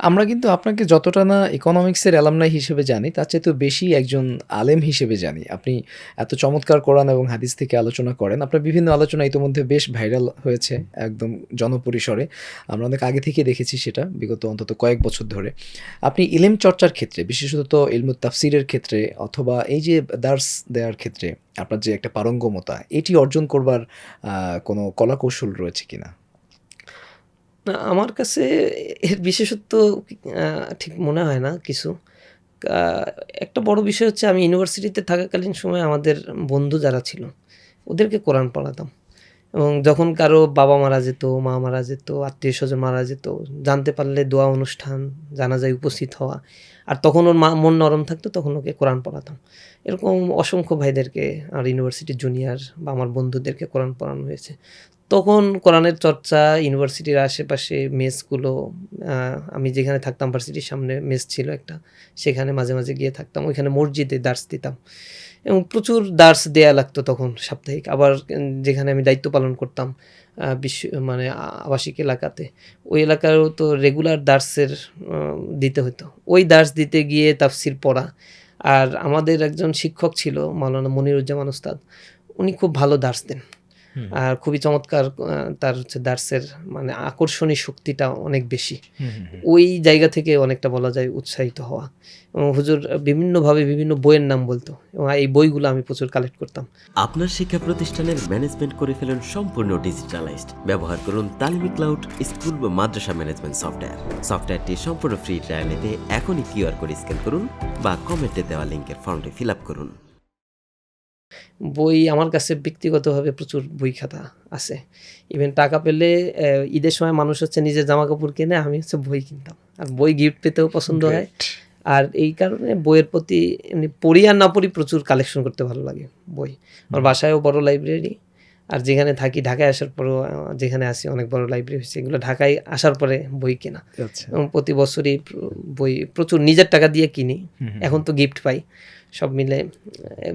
আমরা কিন্তু আপনাকে যতটা না ইকোনমিক্সের অ্যালামনাই হিসেবে জানি, তার চেয়ে তো বেশি একজন আলেম হিসেবে জানি। আপনি এত চমৎকার কোরআন এবং হাদিস থেকে আলোচনা করেন। আপনার বিভিন্ন আলোচনা ইতিমধ্যে বেশ ভাইরাল হয়েছে একদম জনপরিসরে। আমরা অনেক আগে থেকে দেখেছি সেটা, বিগত অন্তত কয়েক বছর ধরে। আপনি ইলেম চর্চার ক্ষেত্রে, বিশেষত ইলমুত তাফসিরের ক্ষেত্রে অথবা এই যে দার্স দেওয়ার ক্ষেত্রে, আপনার যে একটা পারঙ্গমতা, এটি অর্জন করবার কোনো কলাকৌশল রয়েছে কিনা? না, আমার কাছে এর বিশেষত্ব ঠিক মনে হয় না কিছু। একটা বড় বিষয় হচ্ছে আমি ইউনিভার্সিটিতে থাকাকালীন সময় আমাদের বন্ধু যারা ছিল, ওদেরকে কোরআন পড়াতাম। এবং যখন কারও বাবা মারা যেত, মা মারা যেত, আত্মীয় স্বজন মারা যেত, জানতে পারলে দোয়া অনুষ্ঠান, জানাজায় উপস্থিত হওয়া। আর তখন ওর মা, মন নরম থাকতো, তখন ওকে কোরআন পড়াতাম। এরকম অসংখ্য ভাইদেরকে আর ইউনিভার্সিটির জুনিয়র বা আমার বন্ধুদেরকে কোরআন পড়ানো হয়েছে। তখন কোরআনের চর্চা, ইউনিভার্সিটির আশেপাশে মেসগুলো আমি যেখানে থাকতাম, ভার্সিটির সামনে মেস ছিল একটা, সেখানে মাঝে মাঝে গিয়ে থাকতাম। ওইখানে মসজিদে দার্স দিতাম। এবং প্রচুর দার্স দেয়া লাগতো তখন সাপ্তাহিক। আবার যেখানে আমি দায়িত্ব পালন করতাম বিশ্ব মানে আবাসিক এলাকাতে, ওই এলাকারও তো রেগুলার দার্সের দিতে হতো ওই দার্স দিতে গিয়ে তাফসির পড়া। আর আমাদের একজন শিক্ষক ছিল মাওলানা মনিরুজ্জামান ওস্তাদ, উনি খুব ভালো দার্স দেন। আর খুবই চমৎকার তার হচ্ছে দার্সের মানে আকর্ষণী শক্তিটা অনেক বেশি। ওই জায়গা থেকে অনেকটা বলা যায় উৎসাহিত হওয়া। এবং হুজুর বিভিন্নভাবে বিভিন্ন বইয়ের নাম বলতো এবং এই বইগুলো আমি প্রচুর কালেক্ট করতাম। আপনার শিক্ষা প্রতিষ্ঠানের ম্যানেজমেন্ট করে ফেলুন সম্পূর্ণ ডিজিটালাইজড ব্যবহার করুন তালিমি ক্লাউড স্কুল বা মাদ্রাসা ম্যানেজমেন্ট সফটওয়্যার সফটওয়্যারটি সম্পূর্ণ ফ্রি ট্রায়াল নিতে এখনই কিউআর কোড স্ক্যান করুন বা কমেন্টে দেওয়া লিঙ্কের ফর্মটি ফিল আপ করুন। বই আমার কাছে ব্যক্তিগতভাবে প্রচুর বই খাতা আছে। ইভেন টাকা পেলে ঈদের সময় মানুষ হচ্ছে নিজের জামা কাপড় কিনে আমি হচ্ছে বই কিনতাম। আর বই গিফট পেতেও পছন্দ হয়। আর এই কারণে বইয়ের প্রতি এমনি পড়ি আর না পড়ি প্রচুর কালেকশন করতে ভালো লাগে বই। আমার বাসায়ও বড় লাইব্রেরি আর যেখানে থাকি ঢাকায় আসার পরেও যেখানে আসি অনেক বড় লাইব্রেরি হয়েছে। এগুলো ঢাকায় আসার পরে বই কেনা। আচ্ছা। এবং প্রতি বছরই বই প্রচুর নিজের টাকা দিয়ে কিনি। এখন তো গিফট পাই। সব মিলে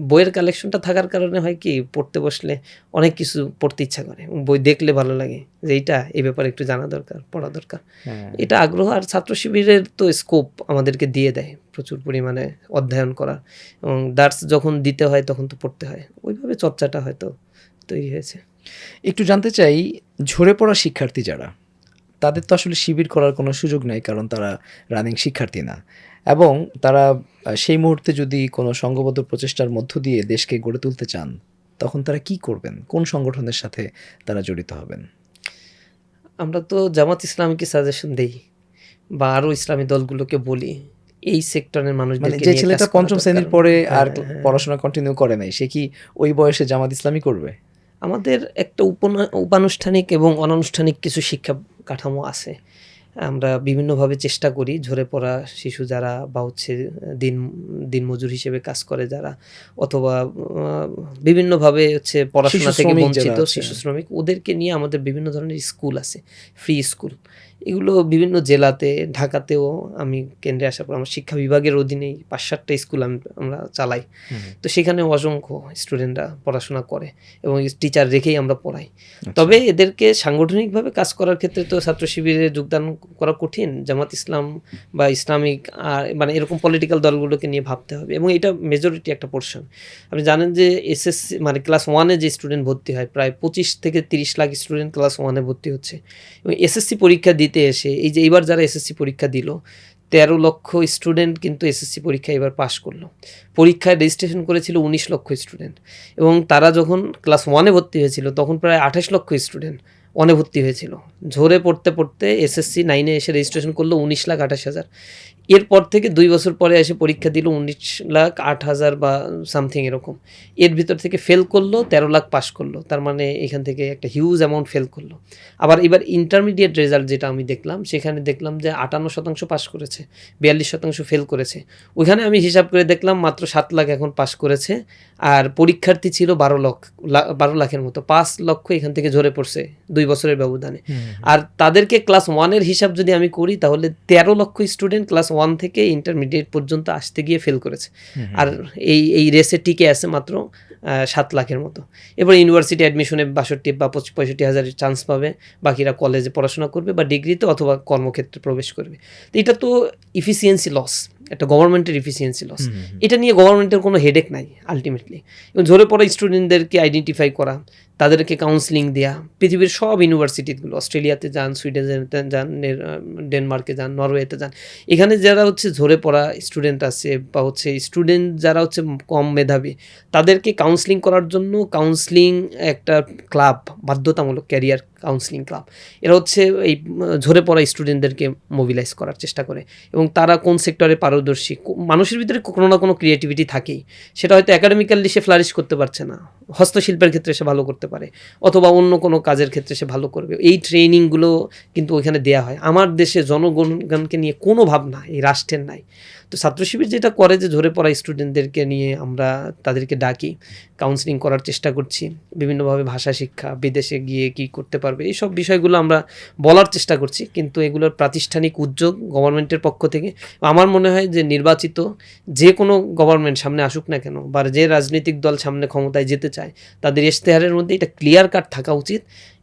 বইয়ের কালেকশনটা থাকার কারণে হয় কি পড়তে বসলে অনেক কিছু পড়তে ইচ্ছা করে। বই দেখলে ভালো লাগে যে এইটা এই ব্যাপারে একটু জানা দরকার পড়া দরকার। হ্যাঁ। এটা আগ্রহ আর ছাত্র শিবিরের তো স্কোপ আমাদেরকে দিয়ে দেয় প্রচুর পরিমাণে অধ্যয়ন করার। এবং দার্স যখন দিতে হয় তখন তো পড়তে হয়। ওইভাবে চর্চাটা হয়তো তৈরি হয়েছে। একটু জানতে চাই ঝরে পড়া শিক্ষার্থী যারা তাদের তো আসলে শিবির করার কোনো সুযোগ নেই কারণ তারা রানিং শিক্ষার্থী না। এবং তারা সেই মুহূর্তে যদি কোনো সংঘবদ্ধ প্রচেষ্টার মধ্য দিয়ে দেশকে গড়ে তুলতে চান তখন তারা কি করবেন? কোন সংগঠনের সাথে তারা জড়িত হবেন? আমরা তো জামাত ইসলামীকে সাজেশন দেই বা আরও ইসলামী দলগুলোকে বলি এই সেক্টরের মানুষদের মানে যে ছেলেটা পঞ্চম শ্রেণির পরে আর হ্যাঁ, পড়াশোনা কন্টিনিউ করে নাই সে কি ওই বয়সে জামাত ইসলামী করবে? আমাদের একটা উপনা- উপানুষ্ঠানিক এবং অনানুষ্ঠানিক কিছু শিক্ষা কাঠামো আছে। আমরা বিভিন্নভাবে চেষ্টা করি ঝরে পড়া শিশু যারা বা হচ্ছে দিন দিনমজুর হিসেবে কাজ করে যারা অথবা বিভিন্নভাবে হচ্ছে পড়াশোনা থেকে বঞ্চিত শিশু শ্রমিক ওদেরকে নিয়ে আমাদের বিভিন্ন ধরনের স্কুল আছে ফ্রি স্কুল। এগুলো বিভিন্ন জেলাতে ঢাকাতেও আমি কেন্দ্রে আসার পর আমার শিক্ষা বিভাগের অধীনেই পাঁচ সাতটা স্কুল আমি আমরা চালাই। তো সেখানে অসংখ্য স্টুডেন্টরা পড়াশোনা করে এবং টিচার রেখেই আমরা পড়াই। তবে এদেরকে সাংগঠনিকভাবে কাজ করার ক্ষেত্রে তো ছাত্র শিবিরে যোগদান করা কঠিন। জামাত ইসলাম বা ইসলামিক আর মানে এরকম পলিটিক্যাল দলগুলোকে নিয়ে ভাবতে হবে এবং এটা মেজরিটি একটা পোর্শন আপনি জানেন যে এসএসসি মানে ক্লাস ওয়ানে যে স্টুডেন্ট ভর্তি হয় প্রায় পঁচিশ থেকে তিরিশ লাখ স্টুডেন্ট ক্লাস ওয়ানে ভর্তি হচ্ছে। এবং এসএসসি পরীক্ষা দিতে এসে, এই যে এইবার যারা এসএসসি পরীক্ষা দিল, তেরো লক্ষ স্টুডেন্ট কিন্তু এসএসসি পরীক্ষা এবার পাশ করল। পরীক্ষায় রেজিস্ট্রেশন করেছিল উনিশ লক্ষ স্টুডেন্ট এবং তারা যখন ক্লাস ওয়ানে ভর্তি হয়েছিল, তখন প্রায় আঠাশ লক্ষ স্টুডেন্ট অনে ভর্তি হয়েছিল। ঝরে পড়তে পড়তে এসএসসি নাইনে এসে রেজিস্ট্রেশন করল উনিশ লাখ আঠাশ হাজার। এরপর থেকে দুই বছর পরে এসে পরীক্ষা দিল উনিশ লাখ আট হাজার বা সামথিং এরকম। এর ভিতর থেকে ফেল করল তেরো লাখ পাস করল। তার মানে এখান থেকে একটা হিউজ অ্যামাউন্ট ফেল করল। আবার এবার ইন্টারমিডিয়েট রেজাল্ট যেটা আমি দেখলাম সেখানে দেখলাম যে আটান্ন শতাংশ পাস করেছে বিয়াল্লিশ শতাংশ ফেল করেছে। ওইখানে আমি হিসাব করে দেখলাম মাত্র সাত লাখ এখন পাস করেছে আর পরীক্ষার্থী ছিল বারো লক্ষ বারো লাখের মতো। পাঁচ লক্ষ এখান থেকে ঝরে পড়ছে দুই বছরের ব্যবধানে। আর তাদেরকে ক্লাস ওয়ানের হিসাব যদি আমি করি তাহলে তেরো লক্ষ স্টুডেন্ট ক্লাস ওয়ান থেকে ইন্টারমিডিয়েট পর্যন্ত আসতে গিয়ে ফেল করেছে। আর এই এই রেসে টিকে আছে মাত্র সাত লাখের মতো। এবার ইউনিভার্সিটি অ্যাডমিশনে বাষট্টি বা পঁয়ষট্টি হাজারের চান্স পাবে। বাকিরা কলেজে পড়াশোনা করবে বা ডিগ্রিতে অথবা কর্মক্ষেত্রে প্রবেশ করবে। তো এটা তো ইফিসিয়েন্সি লস একটা গভর্নমেন্টের ইফিসিয়েন্সি লস এটা নিয়ে গভর্নমেন্টের কোনো হেডেক নাই আলটিমেটলি এবং ঝরে পড়া স্টুডেন্টদেরকে আইডেন্টিফাই করা তাদেরকে কাউন্সিলিং দেওয়া পৃথিবীর সব ইউনিভার্সিটিগুলো অস্ট্রেলিয়াতে যান সুইডেনতে যান ডেনমার্কে যান, নরওয়েতে যান। এখানে যারা হচ্ছে ঝরে পড়া স্টুডেন্ট আছে বা হচ্ছে স্টুডেন্ট যারা হচ্ছে কম মেধাবী, তাদেরকে কাউন্সিলিং করার জন্য কাউন্সিলিং একটা ক্লাব বাধ্যতামূলক ক্যারিয়ার কাউন্সিলিং ক্লাব এরা হচ্ছে এই ঝরে পড়া স্টুডেন্টদেরকে মোবিলাইজ করার চেষ্টা করে। এবং তারা কোন সেক্টরে পারদর্শী মানুষের ভিতরে কোনো না কোনো ক্রিয়েটিভিটি থাকেই। সেটা হয়তো একাডেমিক্যালি সে ফ্লারিশ করতে পারছে না। হস্তশিল্পের ক্ষেত্রে সে ভালো করতে পারে, অথবা অন্য কোনো কাজের ক্ষেত্রে সে ভালো করবে। এই ট্রেনিংগুলো কিন্তু ওইখানে দেয়া হয়। আমার দেশে জনগণগণকে নিয়ে কোনো ভাবনা এই রাষ্ট্রের নাই। তো ছাত্র শিবির যেটা করে যে ঝরে পড়া স্টুডেন্টদেরকে নিয়ে আমরা তাদেরকে ডাকি কাউন্সিলিং করার চেষ্টা করছি, বিভিন্নভাবে ভাষা শিক্ষা, বিদেশে গিয়ে কি করতে পারবে, এইসব বিষয়গুলো আমরা বলার চেষ্টা করছি। কিন্তু এগুলোর প্রাতিষ্ঠানিক উদ্যোগ গভর্নমেন্টের পক্ষ থেকে, আমার মনে হয় যে নির্বাচিত যে কোনো গভর্নমেন্ট সামনে আসুক না কেন বা যে রাজনৈতিক দল সামনে ক্ষমতায় যেতে চায়, তাদের ইশতেহারের মধ্যে এটা ক্লিয়ার কাট থাকা উচিত।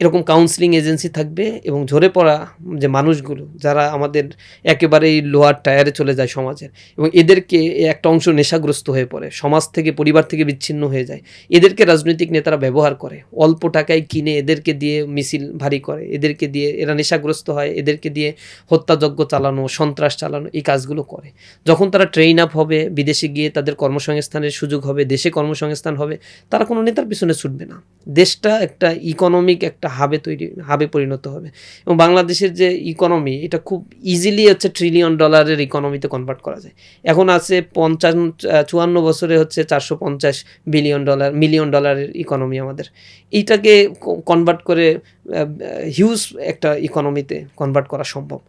এরকম কাউন্সিলিং এজেন্সি থাকবে এবং ঝরে পড়া যে মানুষগুলো, যারা আমাদের একেবারেই লোয়ার টায়ারে চলে যায় সমাজের এবং এদেরকে একটা অংশ নেশাগ্রস্ত হয়ে পড়ে, সমাজ থেকে, পরিবার থেকে বিচ্ছিন্ন হয়ে যায়। এদেরকে রাজনৈতিক নেতারা ব্যবহার করে, অল্প টাকায় কিনে এদেরকে দিয়ে মিছিল ভারী করে, এদেরকে দিয়ে এরা নেশাগ্রস্ত হয়, এদেরকে দিয়ে হত্যাযজ্ঞ চালানো, সন্ত্রাস চালানো, এই কাজগুলো করে। যখন তারা ট্রেন আপ হবে, বিদেশে গিয়ে তাদের কর্মসংস্থানের সুযোগ হবে, দেশে কর্মসংস্থান হবে, তারা কোনো নেতার পিছনে ছুটবে না। দেশটা একটা ইকোনমিক একটা হাবে তৈরি হাবে পরিণত হবে। এবং বাংলাদেশের যে ইকোনমি এটা খুব ইজিলি হচ্ছে ট্রিলিয়ন ডলারের ইকোনমিতে কনভার্ট করা যায়। এখন আছে পঞ্চাশ, চুয়ান্ন বছরে হচ্ছে চারশো পঞ্চাশ বিলিয়ন ডলার মিলিয়ন ডলারের ইকোনমি আমাদের। এইটাকে কনভার্ট করে হিউজ একটা ইকোনমিতে কনভার্ট করা সম্ভব।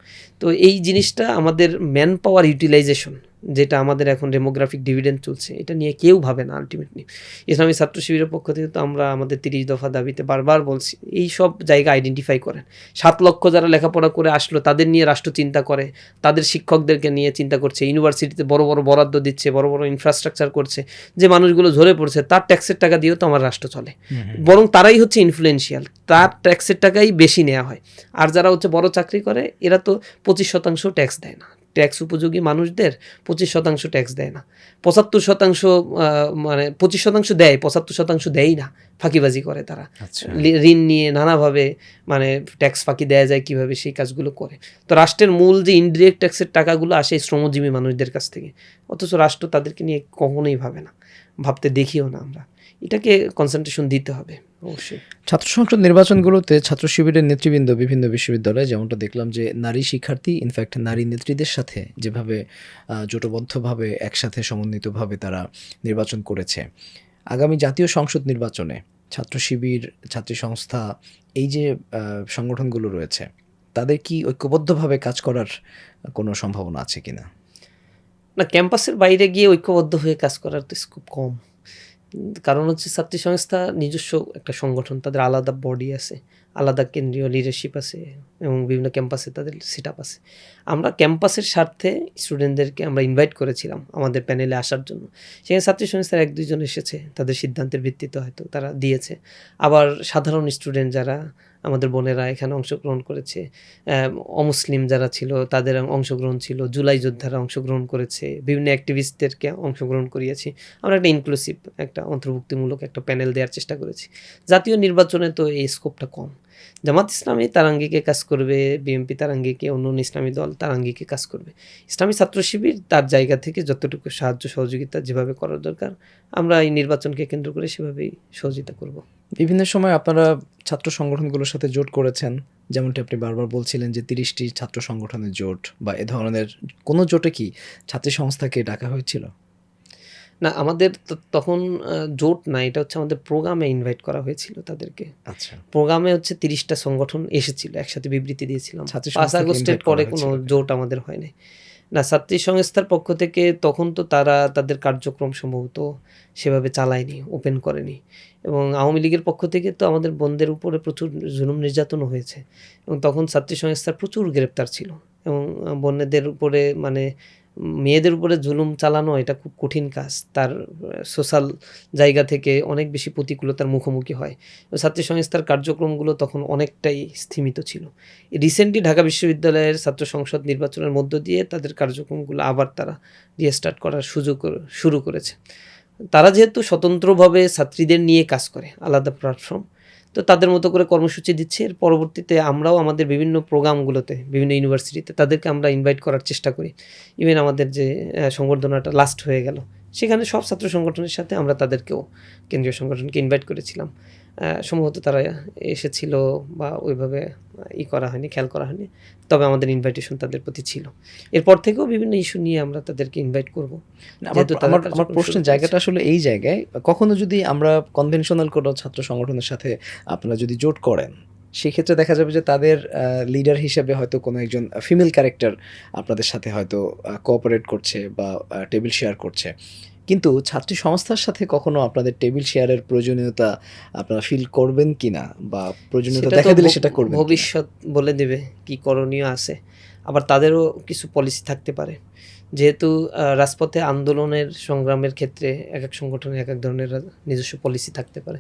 তো এই জিনিসটা আমাদের ম্যান পাওয়ার ইউটিলাইজেশন যেটা আমাদের এখন ডেমোগ্রাফিক ডিভিডেন্ড চলছে এটা নিয়ে কেউ ভাবে না আলটিমেটলি ইসলামী ছাত্র শিবিরের পক্ষ থেকে তো আমরা আমাদের তিরিশ দফা দাবিতে বারবার বলছি এই সব জায়গা আইডেন্টিফাই করেন। সাত লক্ষ যারা লেখাপড়া করে আসলো তাদের নিয়ে রাষ্ট্র চিন্তা করে তাদের শিক্ষকদেরকে নিয়ে চিন্তা করছে ইউনিভার্সিটিতে বড় বড় বরাদ্দ দিচ্ছে বড় বড় ইনফ্রাস্ট্রাকচার করছে যে মানুষগুলো ঝরে পড়ছে তার ট্যাক্সের টাকা দিয়েও তো আমার রাষ্ট্র চলে। বরং তারাই হচ্ছে ইনফ্লুয়েন্সিয়াল তার ট্যাক্সের টাকাই বেশি নেওয়া হয়। আর যারা হচ্ছে বড় চাকরি করে এরা তো পঁচিশ শতাংশ ট্যাক্স দেয় না। ট্যাক্স উপযোগী মানুষদের পঁচিশ শতাংশ ট্যাক্স দেয় না। পঁচাত্তর শতাংশ মানে পঁচিশ শতাংশ দেয় পঁচাত্তর শতাংশ দেয় না। ফাঁকিবাজি করে তারা। আচ্ছা। ঋণ নিয়ে নানাভাবে মানে ট্যাক্স ফাঁকি দেওয়া যায় কীভাবে সেই কাজগুলো করে। তো রাষ্ট্রের মূল যে ইনডিরেক্ট ট্যাক্সের টাকাগুলো আসে শ্রমজীবী মানুষদের কাছ থেকে। অথচ রাষ্ট্র তাদেরকে নিয়ে কখনোই ভাবে না। ভাবতে দেখিও না আমরা। এটাকে কনসেন্ট্রেশন দিতে হবে অবশ্যই। ছাত্র সংসদ নির্বাচনগুলোতে ছাত্র শিবিরের নেতৃবৃন্দ বিভিন্ন বিশ্ববিদ্যালয়ে যেমনটা দেখলাম যে নারী শিক্ষার্থী ইনফ্যাক্ট নারী নেত্রীদের সাথে যেভাবে জোটবদ্ধভাবে একসাথে সমন্বিতভাবে তারা নির্বাচন করেছে। আগামী জাতীয় সংসদ নির্বাচনে ছাত্র শিবির ছাত্রী সংস্থা এই যে সংগঠনগুলো রয়েছে তাদের কি ঐক্যবদ্ধভাবে কাজ করার কোনো সম্ভাবনা আছে কিনা? না ক্যাম্পাসের বাইরে গিয়ে ঐক্যবদ্ধ হয়ে কাজ করার তো খুব কম। কারণ হচ্ছে ছাত্রী সংস্থা নিজস্ব একটা সংগঠন, তাদের আলাদা বডি আছে, আলাদা কেন্দ্রীয় লিডারশিপ আছে এবং বিভিন্ন ক্যাম্পাসে তাদের সেট আছে। আমরা ক্যাম্পাসের স্বার্থে স্টুডেন্টদেরকে আমরা ইনভাইট করেছিলাম আমাদের প্যানেলে আসার জন্য। সেখানে ছাত্রী সংস্থার এক দুজন এসেছে, তাদের সিদ্ধান্তের ভিত্তিতে হয়তো তারা দিয়েছে। আবার সাধারণ স্টুডেন্ট যারা আমাদের বোনেরা এখানে অংশগ্রহণ করেছে। অমুসলিম যারা ছিল, তাদের অংশগ্রহণ ছিল, জুলাই যোদ্ধারা অংশগ্রহণ করেছে, বিভিন্ন অ্যাক্টিভিস্টদেরকে অংশগ্রহণ করিয়েছি। আমরা একটা ইনক্লুসিভ একটা অন্তর্ভুক্তিমূলক একটা প্যানেল দেওয়ার চেষ্টা করেছি। জাতীয় নির্বাচনে তো এই স্কোপটা কম। জামাত ইসলামী তার আঙ্গিকে কাজ করবে, বিএনপি তার আঙ্গিকে অন্য ইসলামী দল তার আঙ্গিকে কাজ করবে। ইসলামী ছাত্র শিবির তার জায়গা থেকে যতটুকু সাহায্য, সহযোগিতা যেভাবে করার দরকার, আমরা এই নির্বাচনকে কেন্দ্র করে সেভাবেই সহযোগিতা করব। বিভিন্ন সময় আপনারা ছাত্র সংগঠনগুলোর সাথে জোট করেছেন, যেমনটি আপনি বারবার বলছিলেন যে তিরিশটি ছাত্র সংগঠনের জোট, বা এ ধরনের কোনো জোটে কি ছাত্রী সংস্থাকে ডাকা হয়েছিল? না আমাদের তখন জোট না এটা হচ্ছে আমাদের প্রোগ্রামে ইনভাইট করা হয়েছিল তাদেরকে। আচ্ছা। প্রোগ্রামে হচ্ছে তিরিশটা সংগঠন এসেছিল একসাথে বিবৃতি দিয়েছিলাম। পাঁচ আগস্টের পরে কোনো জোট আমাদের হয়নি না ছাত্রী সংস্থার পক্ষ থেকে তখন তো তারা তাদের কার্যক্রম সম্ভবত সেভাবে চালায়নি ওপেন করেনি। এবং আওয়ামী লীগের পক্ষ থেকে তো আমাদের বন্ধের উপরে প্রচুর জুলুম নির্যাতনও হয়েছে। এবং তখন ছাত্রী সংস্থার প্রচুর গ্রেপ্তার ছিল। এবং বন্যদের উপরে মানে মেয়েদের উপরে জুলুম চালানো এটা খুব কঠিন কাজ। তার সোশ্যাল জায়গা থেকে অনেক বেশি প্রতিকূলতার মুখোমুখি হয়। ছাত্রী সংস্থার কার্যক্রমগুলো তখন অনেকটাই স্থিমিত ছিল। রিসেন্টলি ঢাকা বিশ্ববিদ্যালয়ের ছাত্র সংসদ নির্বাচনের মধ্য দিয়ে তাদের কার্যক্রমগুলো আবার তারা রিস্টার্ট করার সুযোগ শুরু করেছে। তারা যেহেতু স্বতন্ত্রভাবে ছাত্রীদের নিয়ে কাজ করে, আলাদা প্ল্যাটফর্ম তো তাদের মতো করে কর্মসূচি দিচ্ছে। এর পরবর্তীতে আমরাও আমাদের বিভিন্ন প্রোগ্রামগুলোতে, বিভিন্ন ইউনিভার্সিটিতে তাদেরকে আমরা ইনভাইট করার চেষ্টা করি। ইভেন আমাদের যে সংবর্ধনাটা লাস্ট হয়ে গেল। সেখানে সব ছাত্র সংগঠনের সাথে আমরা তাদেরকেও কেন্দ্রীয় সংগঠনকে ইনভাইট করেছিলাম। সম্ভবত তারা এসেছিল বা ওইভাবে ই করা হয়নি খেয়াল করা হয়নি। তবে আমাদের ইনভাইটেশন তাদের প্রতি ছিল। এরপর থেকেও বিভিন্ন ইস্যু নিয়ে আমরা তাদেরকে ইনভাইট করব। আমার প্রশ্নের জায়গাটা আসলে এই জায়গায় কখনো যদি আমরা কনভেনশনাল কোনো ছাত্র সংগঠনের সাথে আপনারা যদি জোট করেন সেক্ষেত্রে দেখা যাবে যে তাদের লিডার হিসেবে হয়তো কোনো একজন ফিমেল ক্যারেক্টার আপনাদের সাথে হয়তো কোঅপারেট করছে বা টেবিল শেয়ার করছে। কিন্তু ছাত্রী সংস্থার সাথে কখনো আপনাদের টেবিল শেয়ারের প্রয়োজনীয়তা আপনারা ফিল করবেন কিনা? বা প্রয়োজনীয়তা দেখা দিলে সেটা করবে ভবিষ্যৎ বলে দেবে কি করণীয় আছে। আবার তাদেরও কিছু পলিসি থাকতে পারে। যেহেতু রাজপথে আন্দোলনের সংগ্রামের ক্ষেত্রে এক এক সংগঠনের এক এক ধরনের নিজস্ব পলিসি থাকতে পারে।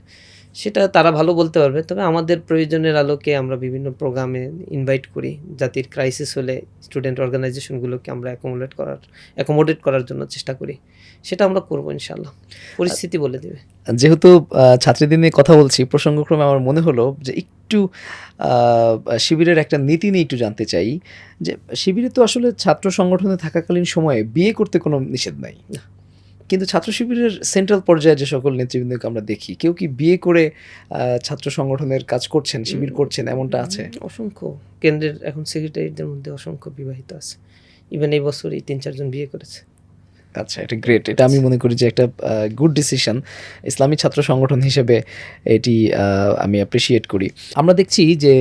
সেটা তারা ভালো বলতে পারবে। তবে আমাদের প্রয়োজনের আলোকে আমরা বিভিন্ন প্রোগ্রামে ইনভাইট করি। জাতির ক্রাইসিস হলে স্টুডেন্ট অর্গানাইজেশনগুলোকে আমরা অ্যাকোমোডেট করার অ্যাকোমোডেট করার জন্য চেষ্টা করি। সেটা আমরা করব ইনশাল্লাহ পরিস্থিতি বলে দেবে। যেহেতু ছাত্রীদের নিয়ে কথা বলছি প্রসঙ্গক্রমে আমার মনে হলো যে একটু শিবিরের একটা নীতি নিয়ে একটু জানতে চাই যে শিবিরে তো আসলে ছাত্র সংগঠনে থাকাকালীন সময়ে বিয়ে করতে কোনো নিষেধ নাই। না। কিন্তু ছাত্র শিবিরের সেন্ট্রাল পর্যায়ে যে সকল নেতৃবৃন্দকে আমরা দেখি কেউ কি বিয়ে করে ছাত্র সংগঠনের কাজ করছেন শিবির করছেন এমনটা আছে? অসংখ্য। কেন্দ্রের এখন সেক্রেটারিদের মধ্যে অসংখ্য বিবাহিত আছে। ইভেন এই বছর এই তিন চারজন বিয়ে করেছে। আচ্ছা এটা গ্রেট এটা আমি মনে করি যে একটা গুড ডিসিশন ইসলামী ছাত্র সংগঠন হিসেবে এটি আমি অ্যাপ্রিসিয়েট করি। আমরা দেখছি যে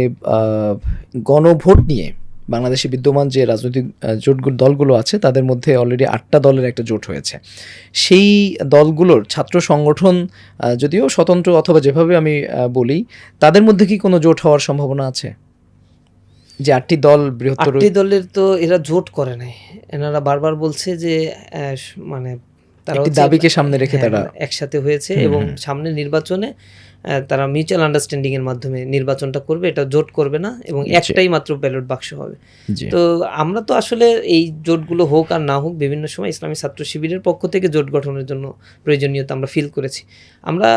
গণভোট নিয়ে বাংলাদেশে বিদ্যমান যে রাজনৈতিক জোটগুলো দলগুলো আছে তাদের মধ্যে অলরেডি আটটা দলের একটা জোট হয়েছে। সেই দলগুলোর ছাত্র সংগঠন যদিও স্বতন্ত্র অথবা যেভাবে আমি বলি তাদের মধ্যে কি কোনো জোট হওয়ার সম্ভাবনা আছে? যে আটটি দল বৃহত্তর আটটি দলের তো এরা জোট করে নাই। এনারা বারবার বলছে যে মানে তারা দাবিকে সামনে রেখে হ্যাঁ, তারা একসাথে হয়েছে এবং সামনে নির্বাচনে তারা মিউচুয়াল আন্ডারস্ট্যান্ডিং এর মাধ্যমে নির্বাচনটা করবে এটা জোট করবে না এবং। একটাই মাত্র ব্যালট বাক্স হবে। তো আমরা তো আসলে এই জোটগুলো হোক আর না হোক বিভিন্ন সময় ইসলামী ছাত্র শিবিরের পক্ষ থেকে জোট গঠনের জন্য প্রয়োজনীয়তা আমরা ফিল করেছি। আমরা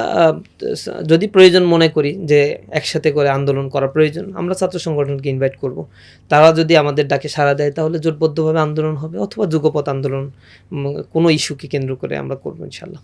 যদি প্রয়োজন মনে করি যে একসাথে করে আন্দোলন করা প্রয়োজন আমরা ছাত্র সংগঠনকে ইনভাইট করব। তারা যদি আমাদের ডাকে সাড়া দেয় তাহলে জোটবদ্ধভাবে আন্দোলন হবে অথবা যুগপথ আন্দোলন কোনো ইস্যুকে কেন্দ্র করে আমরা করব ইনশাল্লাহ